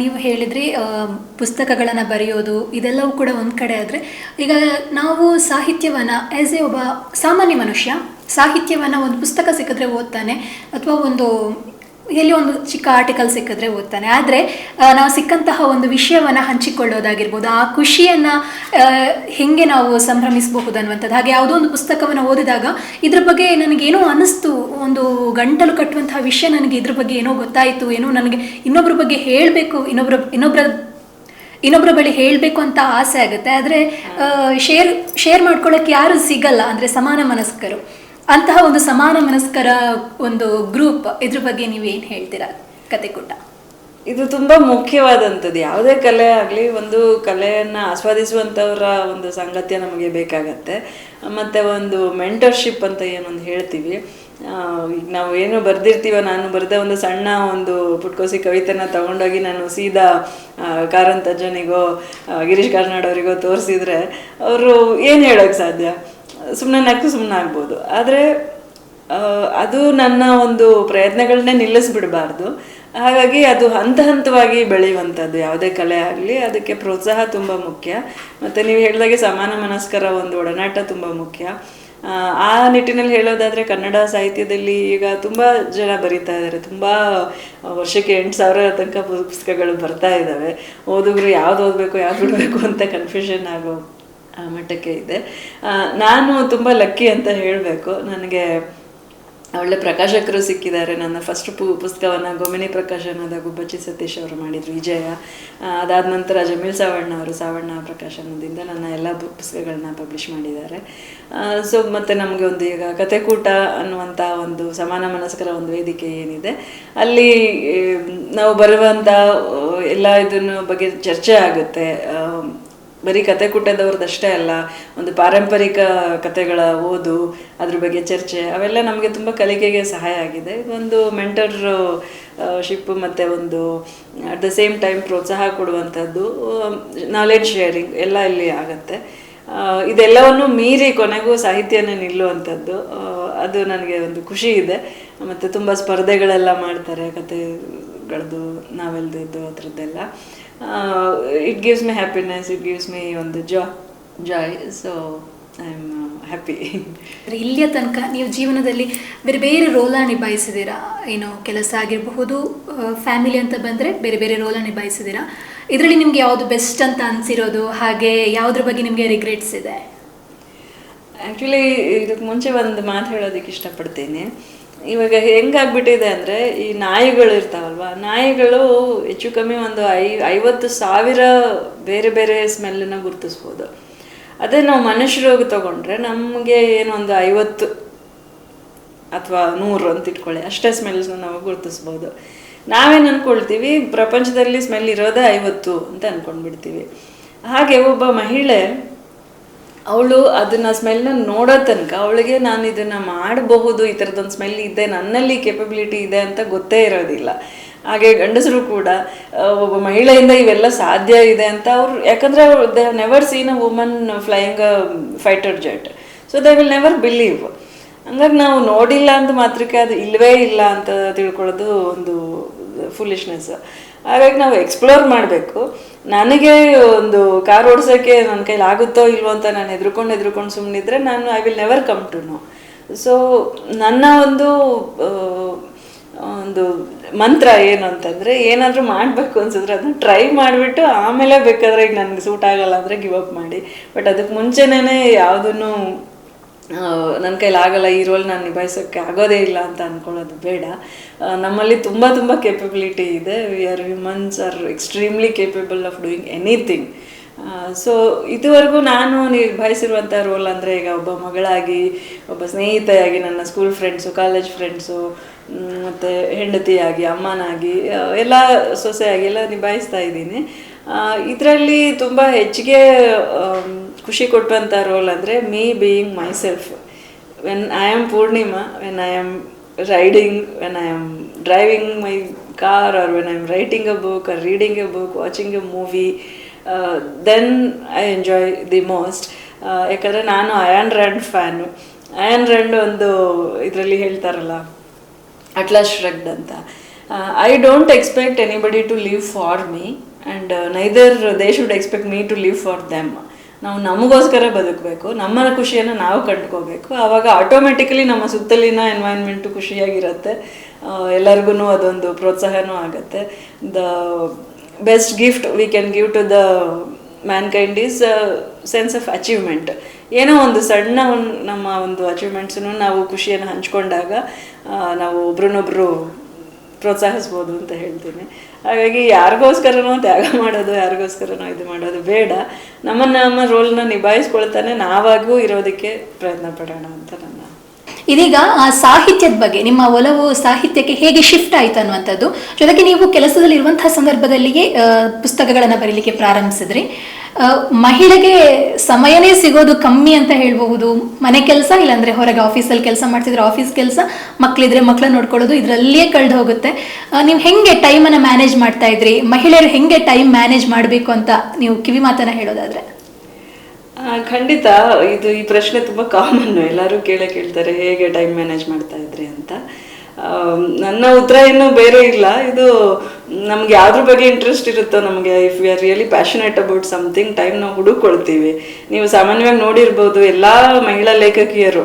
ನೀವು ಹೇಳಿದ್ರಿ ಪುಸ್ತಕಗಳನ್ನು ಬರೆಯೋದು, ಇದೆಲ್ಲವೂ ಕೂಡ ಒಂದು ಕಡೆ ಆದರೆ, ಈಗ ನಾವು ಸಾಹಿತ್ಯವನ್ನು ಆ್ಯಸ್ ಎ ಒಬ್ಬ ಸಾಮಾನ್ಯ ಮನುಷ್ಯ, ಸಾಹಿತ್ಯವನ್ನು ಒಂದು ಪುಸ್ತಕ ಸಿಕ್ಕಿದ್ರೆ ಓದ್ತಾನೆ, ಅಥವಾ ಒಂದು ಎಲ್ಲಿ ಒಂದು ಚಿಕ್ಕ ಆರ್ಟಿಕಲ್ ಸಿಕ್ಕಿದ್ರೆ ಓದ್ತಾನೆ. ಆದರೆ ನಾವು ಸಿಕ್ಕಂತಹ ಒಂದು ವಿಷಯವನ್ನು ಹಂಚಿಕೊಳ್ಳೋದಾಗಿರ್ಬೋದು, ಆ ಖುಷಿಯನ್ನು ಹೆಂಗೆ ನಾವು ಸಂಭ್ರಮಿಸಬಹುದು ಅನ್ನುವಂಥದ್ದು. ಹಾಗೆ ಯಾವುದೋ ಒಂದು ಪುಸ್ತಕವನ್ನು ಓದಿದಾಗ ಇದ್ರ ಬಗ್ಗೆ ನನಗೇನೋ ಅನ್ನಿಸ್ತು ಒಂದು ಗಂಟಲು ಕಟ್ಟುವಂತಹ ವಿಷಯ ನನಗೆ ಇದ್ರ ಬಗ್ಗೆ ಏನೋ ಗೊತ್ತಾಯಿತು, ಏನೋ ನನಗೆ ಇನ್ನೊಬ್ಬರ ಬಗ್ಗೆ ಹೇಳಬೇಕು ಇನ್ನೊಬ್ಬರ ಇನ್ನೊಬ್ಬರ ಇನ್ನೊಬ್ಬರ ಬಳಿ ಹೇಳಬೇಕು ಅಂತ ಆಸೆ ಆಗುತ್ತೆ. ಆದರೆ ಶೇರ್ ಶೇರ್ ಮಾಡ್ಕೊಳ್ಳೋಕ್ಕೆ ಯಾರು ಸಿಗಲ್ಲ. ಅಂದರೆ ಸಮಾನ ಮನಸ್ಕರು. ಅಂತಹ ಒಂದು ಸಮಾನ ಮನಸ್ಕರ ಒಂದು ಗ್ರೂಪ್ ಇದ್ರ ಬಗ್ಗೆ ನೀವೇನು ಹೇಳ್ತೀರಾ ಕತೆ ಕೂಟ? ಇದು ತುಂಬಾ ಮುಖ್ಯವಾದಂಥದ್ದು. ಯಾವುದೇ ಕಲೆ ಆಗಲಿ, ಒಂದು ಕಲೆಯನ್ನು ಆಸ್ವಾದಿಸುವಂಥವರ ಒಂದು ಸಂಗತಿಯ ನಮಗೆ ಬೇಕಾಗತ್ತೆ. ಮತ್ತೆ ಒಂದು ಮೆಂಟರ್ಶಿಪ್ ಅಂತ ಏನೊಂದು ಹೇಳ್ತೀವಿ. ಈಗ ನಾವು ಏನು ಬರ್ದಿರ್ತೀವೋ, ನಾನು ಬರೆದ ಒಂದು ಸಣ್ಣ ಒಂದು ಪುಟ್ಕೋಸಿ ಕವಿತೆನ ತಗೊಂಡೋಗಿ ನಾನು ಸೀದಾ ಕಾರಂತಜ್ಜನಿಗೋ ಗಿರೀಶ್ ಕಾರ್ನಾಡ್ ಅವರಿಗೋ ತೋರಿಸಿದ್ರೆ, ಅವರು ಏನು ಹೇಳೋಕ್ಕೆ ಸಾಧ್ಯ? ಸುಮ್ಮನೆ ನಕ್ಕು ಸುಮ್ಮನೆ ಆಗ್ಬೋದು. ಆದರೆ ಅದು ನನ್ನ ಒಂದು ಪ್ರಯತ್ನಗಳನ್ನೇ ನಿಲ್ಲಿಸ್ಬಿಡಬಾರ್ದು. ಹಾಗಾಗಿ ಅದು ಹಂತ ಹಂತವಾಗಿ ಬೆಳೆಯುವಂಥದ್ದು ಯಾವುದೇ ಕಲೆ ಆಗಲಿ ಅದಕ್ಕೆ ಪ್ರೋತ್ಸಾಹ ತುಂಬ ಮುಖ್ಯ. ಮತ್ತು ನೀವು ಹೇಳಿದಾಗೆ ಸಮಾನ ಮನಸ್ಕರ ಒಂದು ಒಡನಾಟ ತುಂಬ ಮುಖ್ಯ. ಆ, ನಿಟ್ಟಿನಲ್ಲಿ ಹೇಳೋದಾದರೆ ಕನ್ನಡ ಸಾಹಿತ್ಯದಲ್ಲಿ ಈಗ ತುಂಬ ಜನ ಬರೀತಾ ಇದ್ದಾರೆ. ತುಂಬ ವರ್ಷಕ್ಕೆ ಎಂಟು ಸಾವಿರ ತನಕ ಪುಸ್ತಕಗಳು ಬರ್ತಾ ಇದ್ದಾವೆ. ಓದುಗರು ಯಾವ್ದು ಓದಬೇಕು ಯಾವ್ದು ಬಿಡಬೇಕು ಅಂತ ಕನ್ಫ್ಯೂಷನ್ ಆಗೋ ಮಟ್ಟಕ್ಕೆ ಇದೆ. ನಾನು ತುಂಬ ಲಕ್ಕಿ ಅಂತ ಹೇಳಬೇಕು. ನನಗೆ ಒಳ್ಳೆ ಪ್ರಕಾಶಕರು ಸಿಕ್ಕಿದ್ದಾರೆ. ನನ್ನ ಫಸ್ಟ್ ಪು, ಪುಸ್ತಕವನ್ನು ಗೊಮಿನಿ ಪ್ರಕಾಶನದ ಗುಬ್ಬಚ್ಚಿ ಸತೀಶ್ ಅವರು ಮಾಡಿದರು, ವಿಜಯ. ಅದಾದ ನಂತರ ಜಮೀಲ್ ಸಾವಣ್ಣ ಅವರು ಸಾವಣ್ಣ ಪ್ರಕಾಶನದಿಂದ ನನ್ನ ಎಲ್ಲ ಪುಸ್ತಕಗಳನ್ನ ಪಬ್ಲಿಷ್ ಮಾಡಿದ್ದಾರೆ. ಸೊ ಮತ್ತು ನಮಗೆ ಒಂದು ಈಗ ಕಥೆಕೂಟ ಅನ್ನುವಂಥ ಒಂದು ಸಮಾನ ಮನಸ್ಕರ ಒಂದು ವೇದಿಕೆ ಏನಿದೆ. ಅಲ್ಲಿ ನಾವು ಬರುವಂಥ ಎಲ್ಲ ಇದನ್ನು ಬಗ್ಗೆ ಚರ್ಚೆ ಆಗುತ್ತೆ. ಬರೀ ಕತೆ ಕುಟ್ಟದವ್ರದ್ದಷ್ಟೇ ಅಲ್ಲ, ಒಂದು ಪಾರಂಪರಿಕ ಕತೆಗಳ ಓದು, ಅದ್ರ ಬಗ್ಗೆ ಚರ್ಚೆ, ಅವೆಲ್ಲ ನಮಗೆ ತುಂಬ ಕಲಿಕೆಗೆ ಸಹಾಯ ಆಗಿದೆ. ಇದೊಂದು ಮೆಂಟರ್ ಶಿಪ್ ಮತ್ತು ಒಂದು ಅಟ್ ದ ಸೇಮ್ ಟೈಮ್ ಪ್ರೋತ್ಸಾಹ ಕೊಡುವಂಥದ್ದು ನಾಲೆಡ್ಜ್ ಶೇರಿಂಗ್ ಎಲ್ಲ ಇಲ್ಲಿ ಆಗತ್ತೆ. ಇದೆಲ್ಲವನ್ನು ಮೀರಿ ಕೊನೆಗೂ ಸಾಹಿತ್ಯನೇ ನಿಲ್ಲುವಂಥದ್ದು ಅದು ನನಗೆ ಒಂದು ಖುಷಿ ಇದೆ. ಮತ್ತು ತುಂಬ ಸ್ಪರ್ಧೆಗಳೆಲ್ಲ ಮಾಡ್ತಾರೆ ಕತೆಗಳದ್ದು, ನಾವೆಲ್ದಿದ್ದು ಆ ಥರದ್ದೆಲ್ಲ it gives me happiness it gives me ಒಂದು ಜಾ joy so I am happy ಇಲ್ಲಿಯ ತನಕ ನೀವು ಜೀವನದಲ್ಲಿ ಬೇರೆ ಬೇರೆ ರೋಲ ನಿಭಾಯಿಸಿದ್ದೀರಾ? ಏನು ಕೆಲಸ ಆಗಿರಬಹುದು ಫ್ಯಾಮಿಲಿ ಅಂತ ಬಂದರೆ ಬೇರೆ ಬೇರೆ ರೋಲ ನಿಭಾಯಿಸಿದ್ದೀರಾ? ಇದರಲ್ಲಿ ನಿಮಗೆ ಯಾವುದು ಬೆಸ್ಟ್ ಅಂತ ಅನಿಸಿರೋದು? ಹಾಗೆ ಯಾವುದ್ರ ಬಗ್ಗೆ ನಿಮಗೆ ರಿಗ್ರೆಟ್ಸ್ ಇದೆ? ಆ್ಯಕ್ಚುಲಿ ಇದಕ್ಕೆ ಮುಂಚೆ ಒಂದು ಮಾತು ಹೇಳೋದಕ್ಕೆ ಇಷ್ಟಪಡ್ತೀನಿ. ಇವಾಗ ಹೆಂಗಾಗ್ಬಿಟ್ಟಿದೆ ಅಂದರೆ ಈ ನಾಯಿಗಳು ಇರ್ತಾವಲ್ವಾ, ನಾಯಿಗಳು ಹೆಚ್ಚು ಕಮ್ಮಿ ಒಂದು ಐ, ಐವತ್ತು ಸಾವಿರ ಬೇರೆ ಬೇರೆ ಸ್ಮೆಲ್ಲನ್ನ ಗುರುತಿಸ್ಬೋದು. ಅದೇ ನಾವು ಮನುಷ್ಯರೋಗಿ ತಗೊಂಡ್ರೆ ನಮಗೆ ಏನೊಂದು ಐವತ್ತು ಅಥವಾ ನೂರು ಅಂತ ಇಟ್ಕೊಳ್ಳಿ, ಅಷ್ಟೇ ಸ್ಮೆಲ್ಸ್ನ ನಾವು ಗುರುತಿಸ್ಬೋದು. ನಾವೇನು ಅನ್ಕೊಳ್ತೀವಿ, ಪ್ರಪಂಚದಲ್ಲಿ ಸ್ಮೆಲ್ ಇರೋದೇ ಐವತ್ತು ಅಂತ ಅನ್ಕೊಂಡ್ಬಿಡ್ತೀವಿ. ಹಾಗೆ ಒಬ್ಬ ಮಹಿಳೆ ಅವಳು ಅದನ್ನ ಸ್ಮೆಲ್ನ ನೋಡೋ ತನಕ ಅವಳಿಗೆ ನಾನು ಇದನ್ನ ಮಾಡಬಹುದು, ಈ ಥರದೊಂದು ಸ್ಮೆಲ್ ಇದೆ, ನನ್ನಲ್ಲಿ ಕೆಪಬಿಲಿಟಿ ಇದೆ ಅಂತ ಗೊತ್ತೇ ಇರೋದಿಲ್ಲ. ಹಾಗೆ ಗಂಡಸರು ಕೂಡ ಒಬ್ಬ ಮಹಿಳೆಯಿಂದ ಇವೆಲ್ಲ ಸಾಧ್ಯ ಇದೆ ಅಂತ ಅವ್ರು, ಯಾಕಂದ್ರೆ they have never seen a woman flying fighter jet so they will never believe ಹಂಗಾಗಿ ನಾವು ನೋಡಿಲ್ಲ ಅಂತ ಮಾತ್ರಕ್ಕೆ ಅದು ಇಲ್ಲವೇ ಇಲ್ಲ ಅಂತ ತಿಳ್ಕೊಳ್ಳೋದು ಒಂದು ಫುಲಿಶ್ನೆಸ್ ಹಾಗಾಗಿ ನಾವು ಎಕ್ಸ್ಪ್ಲೋರ್ ಮಾಡಬೇಕು. ನನಗೆ ಒಂದು ಕಾರ್ ಓಡಿಸೋಕ್ಕೆ ನನ್ನ ಕೈಲಿ ಆಗುತ್ತೋ ಇಲ್ವೋ ಅಂತ ನಾನು ಹೆದ್ರುಕೊಂಡು ಹೆದ್ರುಕೊಂಡು ಸುಮ್ಮನಿದ್ರೆ ನಾನು I will never come to know so ನನ್ನ ಒಂದು ಒಂದು ಮಂತ್ರ ಏನು ಅಂತಂದರೆ ಏನಾದರೂ ಮಾಡಬೇಕು ಅನ್ಸಿದ್ರೆ ಅದನ್ನ ಟ್ರೈ ಮಾಡಿಬಿಟ್ಟು ಆಮೇಲೆ ಬೇಕಾದ್ರೆ ಈಗ ನನಗೆ ಸೂಟ್ ಆಗಲ್ಲ ಅಂದರೆ ಗಿವ್ ಅಪ್ ಮಾಡಿ. ಬಟ್ ಅದಕ್ಕೆ ಮುಂಚೆನೇ ಯಾವುದನ್ನು ನನ್ನ ಕೈಲಿ ಆಗಲ್ಲ, ಈ ರೋಲ್ ನಾನು ನಿಭಾಯಿಸೋಕ್ಕೆ ಆಗೋದೇ ಇಲ್ಲ ಅಂತ ಅಂದ್ಕೊಳ್ಳೋದು ಬೇಡ. ನಮ್ಮಲ್ಲಿ ತುಂಬ ತುಂಬ ಕೇಪಬಿಲಿಟಿ ಇದೆ. We are womens are extremely capable of doing anything so ಇದುವರೆಗೂ ನಾನು ನಿಭಾಯಿಸಿರುವಂಥ ರೋಲ್ ಅಂದರೆ ಈಗ ಒಬ್ಬ ಮಗಳಾಗಿ, ಒಬ್ಬ ಸ್ನೇಹಿತೆಯಾಗಿ, ನನ್ನ ಸ್ಕೂಲ್ ಫ್ರೆಂಡ್ಸು ಕಾಲೇಜ್ ಫ್ರೆಂಡ್ಸು ಮತ್ತು ಹೆಂಡತಿಯಾಗಿ, ಅಮ್ಮನಾಗಿ ಎಲ್ಲ ಸೊಸೆಯಾಗಿ ಎಲ್ಲ ನಿಭಾಯಿಸ್ತಾ ಇದ್ದೀನಿ. ಇದರಲ್ಲಿ ತುಂಬ ಹೆಚ್ಚಿಗೆ ಖುಷಿ ಕೊಟ್ಟಂಥ ರೋಲ್ ಅಂದರೆ me being myself when I am Purnima when I am riding when I am driving my car or when I am writing a book or reading a book watching a movie then I enjoy the most ಯಾಕಂದರೆ ನಾನು Ayn Rand fan Ayn Rand ಒಂದು ಇದರಲ್ಲಿ ಹೇಳ್ತಾರಲ್ಲ Atlas Shrugged ಅಂತ. I don't expect anybody to live for me and neither they should expect me to live for them ನಾವು ನಮಗೋಸ್ಕರ ಬದುಕಬೇಕು ನಮ್ಮ ಖುಷಿಯನ್ನು ನಾವು ಕಂಡುಕೋಬೇಕು. ಆವಾಗ ಆಟೋಮೆಟಿಕಲಿ ನಮ್ಮ ಸುತ್ತಲಿನ ಎನ್ವೈರ್ಮೆಂಟು ಖುಷಿಯಾಗಿರುತ್ತೆ. ಎಲ್ಲರಿಗೂ ಅದೊಂದು ಪ್ರೋತ್ಸಾಹನೂ ಆಗುತ್ತೆ. The best gift we can give to the mankind is sense of achievement ಏನೋ ಒಂದು ಸಣ್ಣ ಒಂದು ನಮ್ಮ ಒಂದು ಅಚೀವ್ಮೆಂಟ್ಸನ್ನು ನಾವು ಖುಷಿಯನ್ನು ಹಂಚ್ಕೊಂಡಾಗ ನಾವು ಒಬ್ರನ್ನೊಬ್ರು ಪ್ರೋತ್ಸಾಹಿಸ್ಬೋದು ಅಂತ ಹೇಳ್ತೀನಿ. ಹಾಗಾಗಿ ಯಾರಿಗೋಸ್ಕರನೋ ತ್ಯಾಗ ಮಾಡೋದು ಯಾರಿಗೋಸ್ಕರನೋ ಇದು ಮಾಡೋದು ಬೇಡ. ನಮ್ಮ ನಮ್ಮ ರೋಲ್ನ ನಿಭಾಯಿಸ್ಕೊಳ್ತಾನೆ ನಾವಾಗೂ ಇರೋದಕ್ಕೆ ಪ್ರಯತ್ನ ಪಡೋಣ ಅಂತ ನನ್ನ ಇದೀಗ ಆ ಸಾಹಿತ್ಯದ ಬಗ್ಗೆ ನಿಮ್ಮ ಒಲವು ಸಾಹಿತ್ಯಕ್ಕೆ ಹೇಗೆ ಶಿಫ್ಟ್ ಆಯಿತು ಅನ್ನುವಂಥದ್ದು ಜೊತೆಗೆ ನೀವು ಕೆಲಸದಲ್ಲಿರುವಂತಹ ಸಂದರ್ಭದಲ್ಲಿಯೇ ಆ, ಪುಸ್ತಕಗಳನ್ನು ಬರೀಲಿಕ್ಕೆ ಪ್ರಾರಂಭಿಸಿದ್ರಿ. ಮಹಿಳೆಗೆ ಸಮಯನೇ ಸಿಗೋದು ಕಮ್ಮಿ ಅಂತ ಹೇಳ್ಬಹುದು. ಮನೆ ಕೆಲಸ ಇಲ್ಲಾಂದ್ರೆ ಹೊರಗೆ ಆಫೀಸಲ್ಲಿ ಕೆಲಸ ಮಾಡ್ತಿದ್ರೆ ಆಫೀಸ್ ಕೆಲಸ ಮಕ್ಕಳಿದ್ರೆ ಮಕ್ಕಳನ್ನ ನೋಡ್ಕೊಳ್ಳೋದು, ಇದರಲ್ಲಿಯೇ ಕಳೆದು ಹೋಗುತ್ತೆ. ನೀವು ಹೆಂಗೆ ಟೈಮನ್ನು ಮ್ಯಾನೇಜ್ ಮಾಡ್ತಾ ಇದ್ರಿ? ಮಹಿಳೆಯರು ಹೆಂಗೆ ಟೈಮ್ ಮ್ಯಾನೇಜ್ ಮಾಡಬೇಕು ಅಂತ ನೀವು ಕಿವಿ ಮಾತನ್ನ ಹೇಳೋದಾದ್ರೆ. ಖಂಡಿತ ಇದು ಈ ಪ್ರಶ್ನೆ ತುಂಬಾ ಕಾಮನ್ ಎಲ್ಲರೂ ಕೇಳೇ ಕೇಳ್ತಾರೆ, ಹೇಗೆ ಟೈಮ್ ಮ್ಯಾನೇಜ್ ಮಾಡ್ತಾ ಇದ್ರಿ ಅಂತ. ನನ್ನ ಉತ್ತರ ಏನು ಬೇರೆ ಇಲ್ಲ. ಇದು ನಮ್ಗೆ ಯಾವ್ದ್ರ ಬಗ್ಗೆ ಇಂಟ್ರೆಸ್ಟ್ ಇರುತ್ತೋ ನಮಗೆ if we are really passionate about something time ನಾವು ಹುಡುಕೊಳ್ತೀವಿ. ನೀವು ಸಾಮಾನ್ಯವಾಗಿ ನೋಡಿರ್ಬೋದು ಎಲ್ಲ ಮಹಿಳಾ ಲೇಖಕಿಯರು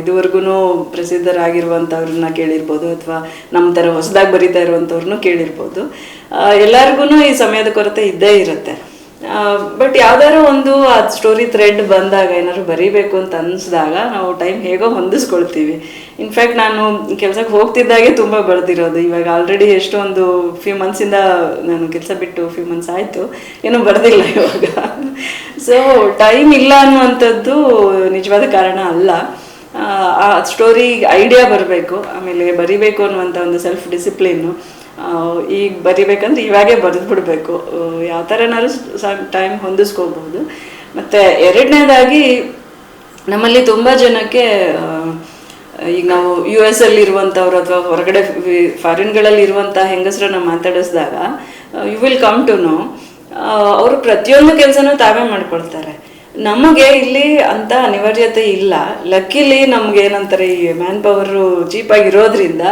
ಇದುವರೆಗೂ ಪ್ರಸಿದ್ಧರಾಗಿರುವಂಥವ್ರನ್ನ ಕೇಳಿರ್ಬೋದು ಅಥವಾ ನಮ್ಮ ಥರ ಹೊಸದಾಗಿ ಬರಿತಾ ಇರುವಂಥವ್ರನ್ನೂ ಕೇಳಿರ್ಬೋದು. ಎಲ್ಲರಿಗೂ ಈ ಸಮಯದ ಕೊರತೆ ಇದ್ದೇ ಇರುತ್ತೆ. ಬಟ್ ಯಾವ್ದಾದ್ರು ಒಂದು ಆ ಸ್ಟೋರಿ ಥ್ರೆಡ್ ಬಂದಾಗ ಏನಾದ್ರು ಬರೀಬೇಕು ಅಂತ ಅನ್ಸಿದಾಗ ನಾವು ಟೈಮ್ ಹೇಗೋ ಹೊಂದಿಸ್ಕೊಳ್ತೀವಿ. ಇನ್ಫ್ಯಾಕ್ಟ್ ನಾನು ಕೆಲ್ಸಕ್ಕೆ ಹೋಗ್ತಿದ್ದಾಗೆ ತುಂಬ ಬರೆದಿರೋದು. ಇವಾಗ ಆಲ್ರೆಡಿ ಎಷ್ಟೊಂದು ಫ್ಯೂ ಮಂತ್ಸಿಂದ ನಾನು ಕೆಲಸ ಬಿಟ್ಟು ಫ್ಯೂ ಮಂತ್ಸ್ ಆಯಿತು. ಏನೂ ಬರೆದಿಲ್ಲ ಇವಾಗ. ಸೊ ಟೈಮ್ ಇಲ್ಲ ಅನ್ನುವಂಥದ್ದು ನಿಜವಾದ ಕಾರಣ ಅಲ್ಲ. ಆ, ಸ್ಟೋರಿ ಐಡಿಯಾ ಬರಬೇಕು ಆಮೇಲೆ ಬರಿಬೇಕು ಅನ್ನುವಂಥ ಒಂದು ಸೆಲ್ಫ್ ಡಿಸಿಪ್ಲಿನ್ನು ಈಗ ಬರಿಬೇಕಂದ್ರೆ ಇವಾಗೆ ಬರೆದು ಬಿಡಬೇಕು. ಯಾವ ಥರನಾದ್ರು ಟೈಮ್ ಹೊಂದಿಸ್ಕೋಬಹುದು ಮತ್ತು ಎರಡನೇದಾಗಿ ನಮ್ಮಲ್ಲಿ ತುಂಬ ಜನಕ್ಕೆ ಈಗ ನಾವು ಯು ಎಸ್ ಅಲ್ಲಿ ಇರುವಂಥವ್ರು ಅಥವಾ ಹೊರಗಡೆ ಫಾರಿನ್ಗಳಲ್ಲಿ ಇರುವಂಥ ಹೆಂಗಸರನ್ನ ಮಾತಾಡಿಸಿದಾಗ you will come to know ಅವರು ಪ್ರತಿಯೊಂದು ಕೆಲಸನೂ ತಾವೇ ಮಾಡ್ಕೊಳ್ತಾರೆ. ನಮಗೆ ಇಲ್ಲಿ ಅಂತ ಅನಿವಾರ್ಯತೆ ಇಲ್ಲ. ಲಕ್ಕಿಲಿ ನಮ್ಗೆ ಏನಂತಾರೆ, ಈ ಮ್ಯಾನ್ ಪವರು ಚೀಪಾಗಿ ಇರೋದ್ರಿಂದ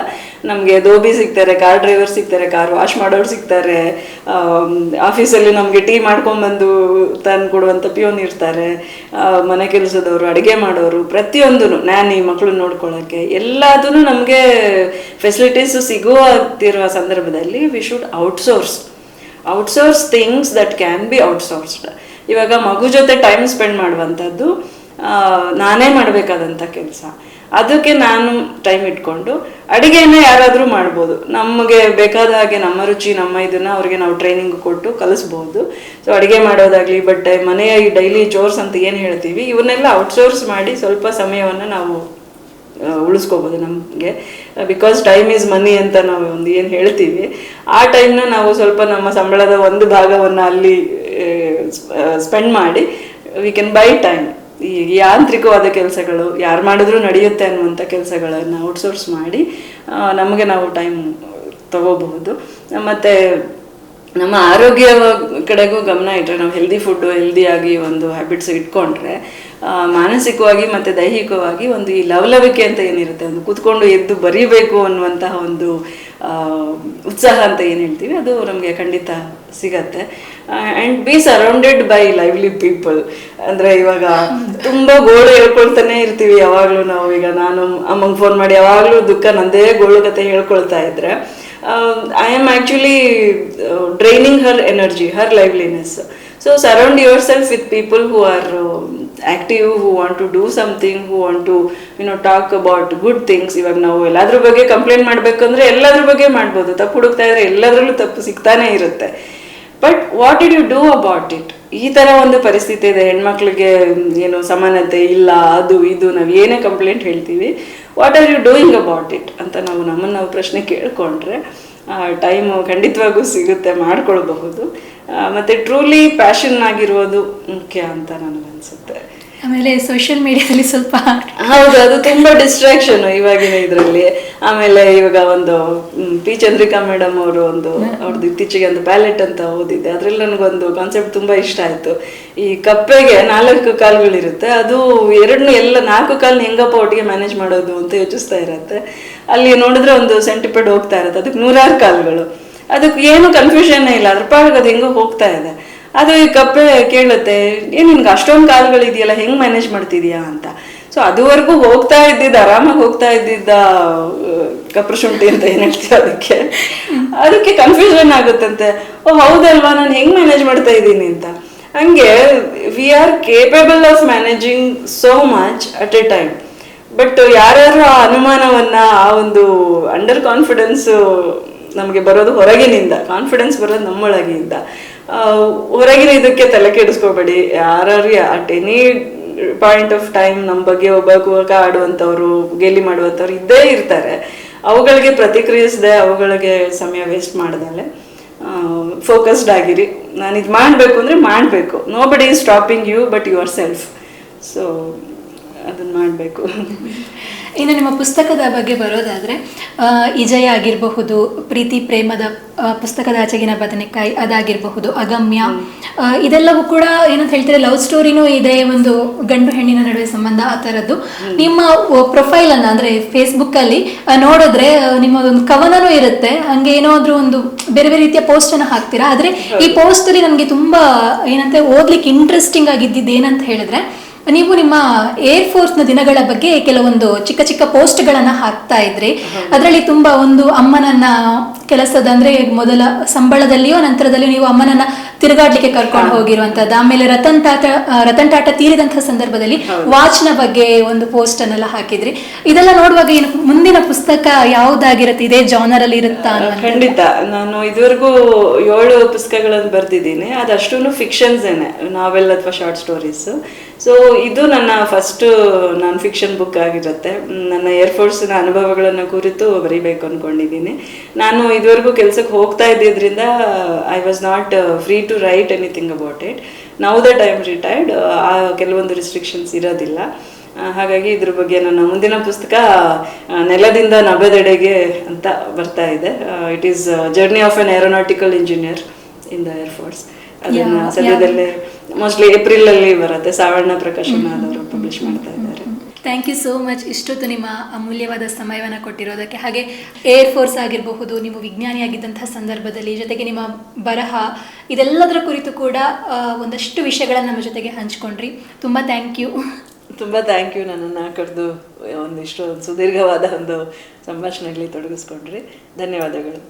ನಮಗೆ ದೋಬಿ ಸಿಗ್ತಾರೆ ಕಾರ್ ಡ್ರೈವರ್ ಸಿಗ್ತಾರೆ ಕಾರ್ ವಾಶ್ ಮಾಡೋರು ಸಿಗ್ತಾರೆ ಆಫೀಸಲ್ಲಿ ನಮಗೆ ಟೀ ಮಾಡ್ಕೊಂಡ್ಬಂದು ತಂದು ಕೊಡುವಂಥ ಪಿಯೋನ್ ಇರ್ತಾರೆ ಮನೆ ಕೆಲಸದವರು, ಅಡುಗೆ ಮಾಡೋರು ಪ್ರತಿಯೊಂದೂ ನ್ಯಾನಿ ಮಕ್ಕಳು ನೋಡ್ಕೊಳ್ಳೋಕ್ಕೆ ಎಲ್ಲದೂ ನಮಗೆ ಫೆಸಿಲಿಟೀಸ್ ಸಿಗುತ್ತಿರುವ ಸಂದರ್ಭದಲ್ಲಿ we should outsource outsource things that can be outsourced ಇವಾಗ ಮಗು ಜೊತೆ ಟೈಮ್ ಸ್ಪೆಂಡ್ ಮಾಡುವಂಥದ್ದು ನಾನೇ ಮಾಡಬೇಕಾದಂಥ ಕೆಲಸ. ಅದಕ್ಕೆ ನಾನು ಟೈಮ್ ಇಟ್ಕೊಂಡು ಅಡುಗೆನ ಯಾರಾದರೂ ಮಾಡ್ಬೋದು. ನಮಗೆ ಬೇಕಾದ ಹಾಗೆ ನಮ್ಮ ರುಚಿ, ನಮ್ಮ ಇದನ್ನು ಅವ್ರಿಗೆ ನಾವು ಟ್ರೈನಿಂಗ್ ಕೊಟ್ಟು ಕಲಿಸ್ಬೋದು. ಸೊ ಅಡುಗೆ ಮಾಡೋದಾಗಲಿ, ಬಟ್ಟೆ, ಮನೆಯ ಈ ಡೈಲಿ ಚೋರ್ಸ್ ಅಂತ ಏನು ಹೇಳ್ತೀವಿ, ಇವನ್ನೆಲ್ಲ ಔಟ್ಸೋರ್ಸ್ ಮಾಡಿ ಸ್ವಲ್ಪ ಸಮಯವನ್ನು ನಾವು ಉಳಿಸ್ಕೋಬೋದು ನಮಗೆ. ಬಿಕಾಸ್ ಟೈಮ್ ಈಸ್ ಮನಿ ಅಂತ ನಾವು ಒಂದು ಏನು ಹೇಳ್ತೀವಿ. ಆ ಟೈಮ್ನ ನಾವು ಸ್ವಲ್ಪ ನಮ್ಮ ಸಂಬಳದ ಒಂದು ಭಾಗವನ್ನು ಅಲ್ಲಿ ಸ್ಪೆಂಡ್ ಮಾಡಿ ವಿ ಕೆನ್ ಬೈ ಟೈಮ್ ಈ ಯಾಂತ್ರಿಕವಾದ ಕೆಲಸಗಳು, ಯಾರು ಮಾಡಿದ್ರೂ ನಡೆಯುತ್ತೆ ಅನ್ನುವಂಥ ಕೆಲಸಗಳನ್ನು ಔಟ್ಸೋರ್ಸ್ ಮಾಡಿ ನಮಗೆ ನಾವು ಟೈಮ್ ತಗೋಬಹುದು. ಮತ್ತು ನಮ್ಮ ಆರೋಗ್ಯ ಕಡೆಗೂ ಗಮನ ಇಟ್ಟರೆ ನಾವು ಹೆಲ್ದಿ ಫುಡ್ಡು ಹೆಲ್ದಿಯಾಗಿ ಒಂದು ಹ್ಯಾಬಿಟ್ಸ್ ಇಟ್ಕೊಂಡ್ರೆ ಮಾನಸಿಕವಾಗಿ ಮತ್ತು ದೈಹಿಕವಾಗಿ ಒಂದು ಈ ಲವಲವಿಕೆ ಅಂತ ಏನಿರುತ್ತೆ, ಒಂದು ಕೂತ್ಕೊಂಡು ಎದ್ದು ಬರೀಬೇಕು ಅನ್ನುವಂತಹ ಒಂದು ಉತ್ಸಾಹ ಅಂತ ಏನು ಹೇಳ್ತೀವಿ, ಅದು ನಮಗೆ ಖಂಡಿತ ಸಿಗತ್ತೆ. And be surrounded by lively people ಅಂದರೆ ಇವಾಗ ತುಂಬ ಗೋಳು ಹೇಳ್ಕೊಳ್ತಾನೆ ಇರ್ತೀವಿ ಯಾವಾಗಲೂ ನಾವು. ಈಗ ನಾನು ಅಮ್ಮಂಗೆ ಫೋನ್ ಮಾಡಿ ಯಾವಾಗಲೂ ದುಃಖ ನಂದೇ ಗೋಳು ಕತೆ ಹೇಳ್ಕೊಳ್ತಾ ಇದ್ರೆ I am actually draining her energy her liveliness so surround yourself with people who are active who want to do something who want to you know talk about good things ಇವಾಗ ನಾವು ಎಲ್ಲದ್ರ ಬಗ್ಗೆ ಕಂಪ್ಲೇಂಟ್ ಮಾಡಬೇಕಂದ್ರೆ ಎಲ್ಲದ್ರ ಬಗ್ಗೆ ಮಾಡ್ಬೋದು. ತಪ್ಪು ಹುಡುಕ್ತಾ ಇದ್ರೆ ಎಲ್ಲದರಲ್ಲೂ ತಪ್ಪು ಸಿಗ್ತಾನೆ ಇರುತ್ತೆ. But what did you do about it ಈ ಥರ ಒಂದು ಪರಿಸ್ಥಿತಿ ಇದೆ. ಹೆಣ್ಮಕ್ಳಿಗೆ, ಏನು ಸಮಾನತೆ ಇಲ್ಲ, ಅದು ಇದು, ನಾವು ಏನೇ ಕಂಪ್ಲೇಂಟ್ ಹೇಳ್ತೀವಿ. What are you doing about it ಅಂತ ನಾವು ನಮ್ಮನ್ನು ನಾವು ಪ್ರಶ್ನೆ ಕೇಳಿಕೊಂಡ್ರೆ ಟೈಮು ಖಂಡಿತವಾಗೂ ಸಿಗುತ್ತೆ, ಮಾಡ್ಕೊಳ್ಬಹುದು. ಮತ್ತು ಟ್ರೂಲಿ ಪ್ಯಾಷನ್ ಆಗಿರೋದು ಮುಖ್ಯ ಅಂತ ನನಗನ್ಸುತ್ತೆ. ಆಮೇಲೆ ಸೋಷಿಯಲ್ ಮೀಡಿಯಾದಲ್ಲಿ ಸ್ವಲ್ಪ ಹೌದು ಅದು ತುಂಬಾ ಡಿಸ್ಟ್ರಾಕ್ಷನ್ ಇವಾಗಿನ ಇದರಲ್ಲಿ. ಆಮೇಲೆ ಇವಾಗ ಒಂದು ಪಿ ಚಂದ್ರಿಕಾ ಮೇಡಮ್ ಅವರು ಒಂದು ಅವ್ರದ್ದು ಇತ್ತೀಚೆಗೆ ಒಂದು ಪ್ಯಾಲೆಟ್ ಅಂತ ಓದಿದ್ದೆ. ಅದ್ರಲ್ಲಿ ನನಗೊಂದು ಕಾನ್ಸೆಪ್ಟ್ ತುಂಬಾ ಇಷ್ಟ ಆಯ್ತು. ಈ ಕಪ್ಪೆಗೆ ನಾಲ್ಕು ಕಾಲುಗಳಿರುತ್ತೆ. ಅದು ಎರಡನ್ನೂ ಎಲ್ಲ ನಾಲ್ಕು ಕಾಲ್ನ ಹೆಂಗಪ್ಪ ಒಟ್ಟಿಗೆ ಮ್ಯಾನೇಜ್ ಮಾಡೋದು ಅಂತ ಯೋಚಿಸ್ತಾ ಇರತ್ತೆ. ಅಲ್ಲಿ ನೋಡಿದ್ರೆ ಒಂದು ಸೆಂಟಿಪೆಡ್ ಹೋಗ್ತಾ ಇರತ್ತೆ. ಅದಕ್ಕೆ ನೂರಾರು ಕಾಲುಗಳು. ಅದಕ್ಕೆ ಏನು ಕನ್ಫ್ಯೂಷನ್ ಇಲ್ಲ. ಅದ್ರ ಪಾಡಿಗೆ ಅದು ಹೆಂಗೋ ಹೋಗ್ತಾ ಇದೆ. ಅದು ಕಪ್ಪೆ ಕೇಳುತ್ತೆ ಏನ್ ನಿನ್ಗೆ ಅಷ್ಟೊಂದು ಕಾಲುಗಳಿದೆಯಲ್ಲ, ಹೆಂಗ್ ಮ್ಯಾನೇಜ್ ಮಾಡ್ತಿದ್ಯಾ? ಅಂತ. ಸೊ ಅದುವರೆಗೂ ಹೋಗ್ತಾ ಇದ್ದಿದ್ದ, ಆರಾಮಾಗಿ ಹೋಗ್ತಾ ಇದ್ದಿದ್ದ ಕಪ್ರ ಶುಂಠಿ ಅಂತ ಏನ್ ಹೇಳ್ತೀವಿ ಅದಕ್ಕೆ? ಅದಕ್ಕೆ ಕನ್ಫ್ಯೂಷನ್ ಆಗುತ್ತಂತೆ. ಓ, ಹೌದಲ್ವಾ, ನಾನು ಹೆಂಗ್ ಮ್ಯಾನೇಜ್ ಮಾಡ್ತಾ ಇದ್ದೀನಿ? ಅಂತ. ಹಂಗೆ we are capable of managing so much at a time but ಯಾರ್ಯಾರು ಆ ಅನುಮಾನವನ್ನ, ಆ ಒಂದು ಅಂಡರ್ ಕಾನ್ಫಿಡೆನ್ಸ್ ನಮಗೆ ಬರೋದು ಹೊರಗಿನಿಂದ ಕಾನ್ಫಿಡೆನ್ಸ್ ಬರೋದು ನಮ್ಮೊಳಗಿಂದ. ಹೊರಗಿನ ಇದಕ್ಕೆ ತಲೆ ಕೆಡಿಸ್ಕೋಬೇಡಿ. ಯಾರು at any point of time ನಮ್ಮ ಬಗ್ಗೆ ಒಬ್ಬ ಆಡುವಂಥವ್ರು, ಗೇಲಿ ಮಾಡುವಂಥವ್ರು ಇದ್ದೇ ಇರ್ತಾರೆ. ಅವುಗಳಿಗೆ ಪ್ರತಿಕ್ರಿಯಿಸದೆ ಅವುಗಳಿಗೆ ಸಮಯ ವೇಸ್ಟ್ ಮಾಡ್ದಲೆ ಫೋಕಸ್ಡ್ ಆಗಿರಿ. ನಾನು ಇದು ಮಾಡಬೇಕು ಅಂದರೆ ಮಾಡಬೇಕು. Nobody is stopping you but yourself so ಅದನ್ನು ಮಾಡಬೇಕು. ಇನ್ನು ನಿಮ್ಮ ಪುಸ್ತಕದ ಬಗ್ಗೆ ಬರೋದಾದರೆ ಇಜಯ ಆಗಿರಬಹುದು ಪ್ರೀತಿ ಪ್ರೇಮದ ಪುಸ್ತಕದ ಆಚೆಗಿನ ಬದನೆಕಾಯಿ ಅದಾಗಿರಬಹುದು ಅಗಮ್ಯ ಇದೆಲ್ಲವೂ ಕೂಡ ಏನಂತ ಹೇಳ್ತಾರೆ ಲವ್ ಸ್ಟೋರಿನೂ ಇದೆ ಒಂದು ಗಂಡು ಹೆಣ್ಣಿನ ನಡುವೆ ಸಂಬಂಧ ಆ ಥರದ್ದು. ನಿಮ್ಮ ಪ್ರೊಫೈಲ್ ಅನ್ನ ಅಂದ್ರೆ ಫೇಸ್ಬುಕ್ ಅಲ್ಲಿ ನೋಡಿದ್ರೆ ನಿಮ್ಮದೊಂದು ನಿಮ್ಮ ಒಂದು ಕವನನೂ ಇರುತ್ತೆ ಹಂಗೆ ಏನಾದ್ರೂ ಒಂದು ಬೇರೆ ಬೇರೆ ರೀತಿಯ ಪೋಸ್ಟ್ ಅನ್ನ ಹಾಕ್ತೀರಾ ಆದ್ರೆ ಈ ಪೋಸ್ಟ್ ಅಲ್ಲಿ ನನಗೆ ತುಂಬಾ ಏನಂತ ಓದ್ಲಿಕ್ಕೆ ಇಂಟ್ರೆಸ್ಟಿಂಗ್ ಆಗಿದ್ದಿದ್ದು ಏನಂತ ಹೇಳಿದ್ರೆ ನೀವು ನಿಮ್ಮ ಏರ್ ಫೋರ್ಸ್ನ ದಿನಗಳ ಬಗ್ಗೆ ಕೆಲವೊಂದು ಚಿಕ್ಕ ಚಿಕ್ಕ ಪೋಸ್ಟ್ ಗಳನ್ನ ಹಾಕ್ತಾ ಇದ್ರಿ. ಅದರಲ್ಲಿ ತುಂಬಾ ಒಂದು ಅಮ್ಮನನ್ನ ಕೆಲಸದ ಅಂದ್ರೆ ಮೊದಲ ಸಂಬಳದಲ್ಲಿಯೋ ನಂತರದಲ್ಲಿ ನೀವು ಅಮ್ಮನನ್ನ ತಿರುಗಾಡ್ಲಿಕ್ಕೆ ಕರ್ಕೊಂಡು ಹೋಗಿರುವಂತದ್ದು. ಆಮೇಲೆ ರತನ್ ಟಾಟಾ ಆ, ರತನ್ ಟಾಟ ತೀರಿದಂತಹ ಸಂದರ್ಭದಲ್ಲಿ ವಾಚ್ನ ಬಗ್ಗೆ ಒಂದು ಪೋಸ್ಟ್ ಅನ್ನೆಲ್ಲ ಹಾಕಿದ್ರಿ. ಇದೆಲ್ಲ ನೋಡುವಾಗ ಏನು ಮುಂದಿನ ಪುಸ್ತಕ ಯಾವ್ದಾಗಿರುತ್ತೆ? ಇದೇ ಜಾನರ್ ಅಲ್ಲಿ ಇರುತ್ತಾ? ಖಂಡಿತ. ನಾನು ಇದುವರೆಗೂ ಏಳು ಪುಸ್ತಕಗಳನ್ನು ಬರೆದಿದ್ದೀನಿ. ಅದಷ್ಟು ಫಿಕ್ಷನ್ಸ್ ಏನೆ. ನಾವೆಲ್ ಅಥವಾ ಶಾರ್ಟ್ ಸ್ಟೋರೀಸ್ ಸೊ ಇದು ನನ್ನ ಫಸ್ಟ್ ನಾನ್ ಫಿಕ್ಷನ್ ಬುಕ್ ಆಗಿರುತ್ತೆ. ನನ್ನ ಏರ್ಫೋರ್ಸ್ನ ಅನುಭವಗಳನ್ನು ಕುರಿತು ಬರೀಬೇಕು ಅನ್ಕೊಂಡಿದೀನಿ ನಾನು ಇದುವರೆಗೂ ಕೆಲಸಕ್ಕೆ ಹೋಗ್ತಾ ಇದ್ದಿದ್ರಿಂದ I was not free to write anything about it now that I am retired ಆ ಕೆಲವೊಂದು ರಿಸ್ಟ್ರಿಕ್ಷನ್ಸ್ ಇರೋದಿಲ್ಲ. ಹಾಗಾಗಿ ಇದ್ರ ಬಗ್ಗೆ ನನ್ನ ಮುಂದಿನ ಪುಸ್ತಕ ನೆಲದಿಂದ ನಭದೆಡೆಗೆ ಅಂತ ಬರ್ತಾ ಇದೆ. It is journey of an aeronautical engineer in the air force ಅದನ್ನ ಸದ್ಯದಲ್ಲೇ ಮೋಸ್ಟ್ಲಿ ಏಪ್ರಿಲ್ ಅಲ್ಲಿ ಬರುತ್ತೆ ಸಾವರ್ಣ ಪ್ರಕಾಶನದವರು ಪಬ್ಲಿಷ್ ಮಾಡ್ತಾ ಇದ್ದಾರೆ. ಥ್ಯಾಂಕ್ ಯು ಸೋ ಮಚ್ ಇಷ್ಟೊತ್ತು ನಿಮ್ಮ ಅಮೂಲ್ಯವಾದ ಸಮಯವನ್ನು ಕೊಟ್ಟಿರೋದಕ್ಕೆ ಹಾಗೆ ಏರ್ ಫೋರ್ಸ್ ಆಗಿರಬಹುದು ನೀವು ವಿಜ್ಞಾನಿಯಾಗಿದ್ದಂತಹ ಸಂದರ್ಭದಲ್ಲಿ ಜೊತೆಗೆ ನಿಮ್ಮ ಬರಹ ಇದೆಲ್ಲದರ ಕುರಿತು ಕೂಡ ಒಂದಷ್ಟು ವಿಷಯಗಳನ್ನು ನಮ್ಮ ಜೊತೆಗೆ ಹಂಚ್ಕೊಂಡ್ರಿ. ತುಂಬ ಥ್ಯಾಂಕ್ ಯು ತುಂಬಾ ಥ್ಯಾಂಕ್ ಯು ನನ್ನನ್ನು ಕರೆದು ಒಂದಿಷ್ಟು ಸುದೀರ್ಘವಾದ ಒಂದು ಸಂಭಾಷಣೆಯಲ್ಲಿ ತೊಡಗಿಸ್ಕೊಂಡ್ರಿ. ಧನ್ಯವಾದಗಳು.